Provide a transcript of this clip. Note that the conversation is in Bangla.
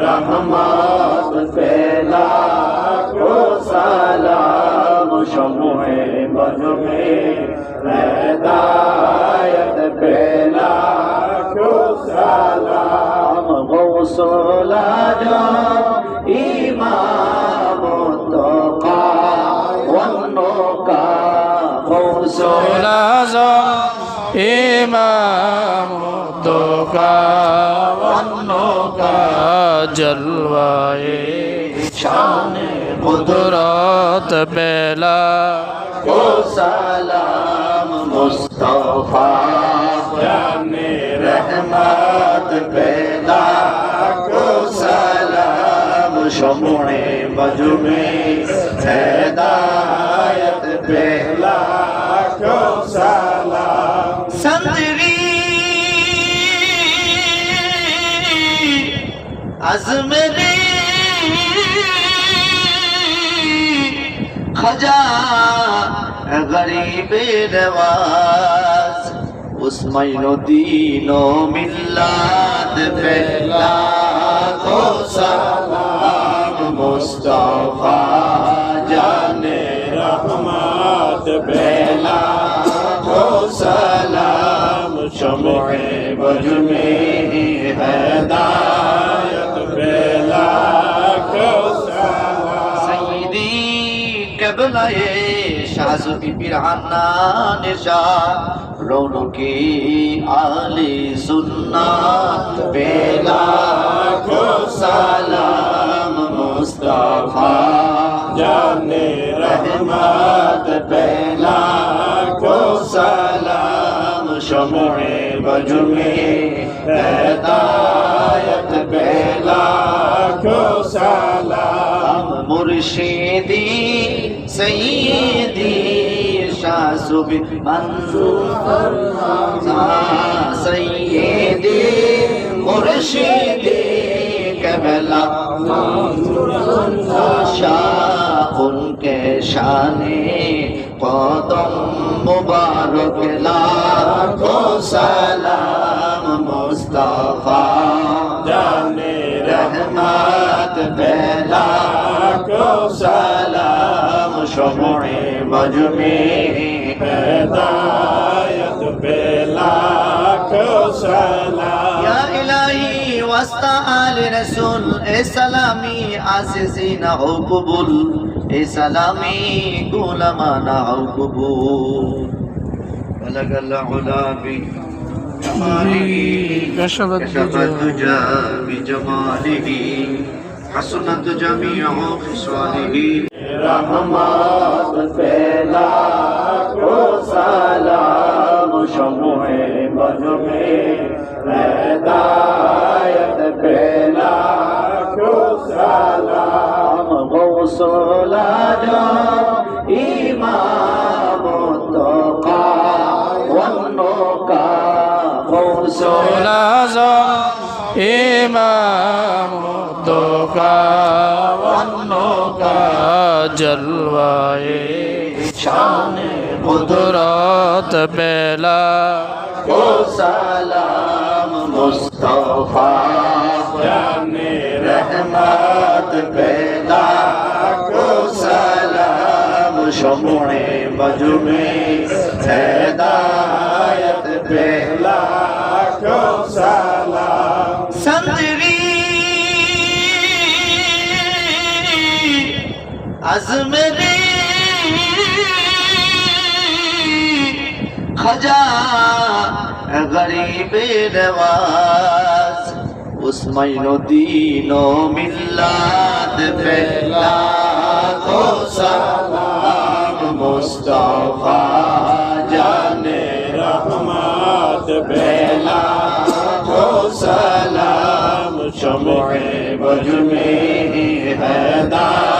রহমত পেলা সালাম সমূহে বজবে হেদায়ত পেলা সালাম গৌসল ইমাম তোকা ওয়ান্নকা গৌসল ইমাম অন্নকা जलवाए शान कुदरत बेला को सलाम मुस्तफा जाने रहमत बेला को सलाम शमोने मजुमे सैदा अजमरी खजा गरीब नवाज़। उस्मैन दीन मिल्लात पहला को सलाम मुस्तफ़ा, जाने रहमत पहला को सलाम शमुए बजमे हैदायत কেবলায় সাজু বিপির হান্নান রৌনকে আলি সুন্না, বেলা সালাম মুস্তাফা। জানে রহমত, বেলা কো সালাম, সময়ে বজুমে বেদায়ত বেলা মুর্শিদি সৈয়দি শাসুবি মনসুর মুর্শিদি কবলা শাহ শানে কদম মুবারক সালাম মুস্তাফা সময়ে মজমে হেদায়ত পে লাখ সালাম ইয়া ইলাহি ওয়াস্তা আল রাসূল এ সালামি আজিজিনা ও কবুল এ সালামি গোলামানা ও কবুল। بلغ العلا بجماله كشف الدجى بجماله حسنت جميع خصاله রহমত ফেলা কো সালাম সমূহে বনবে হেদায়ত পেলা কো সালাম গৌসলা ইমাম কা অন্যকা গৌসলা ইমাম जलवाए शान कुदरत बेला को सलाम मुस्तफा जाने रहमत बेला को सलाम शमुने मजमे हैदायत बेला अजमरी खजा गरीब नवाज़ उस्मैन दीन मिल्लात पहला को सलाम मुस्तफ़ा जाने रहमत पहला को सलाम शमुए बजमे हैदा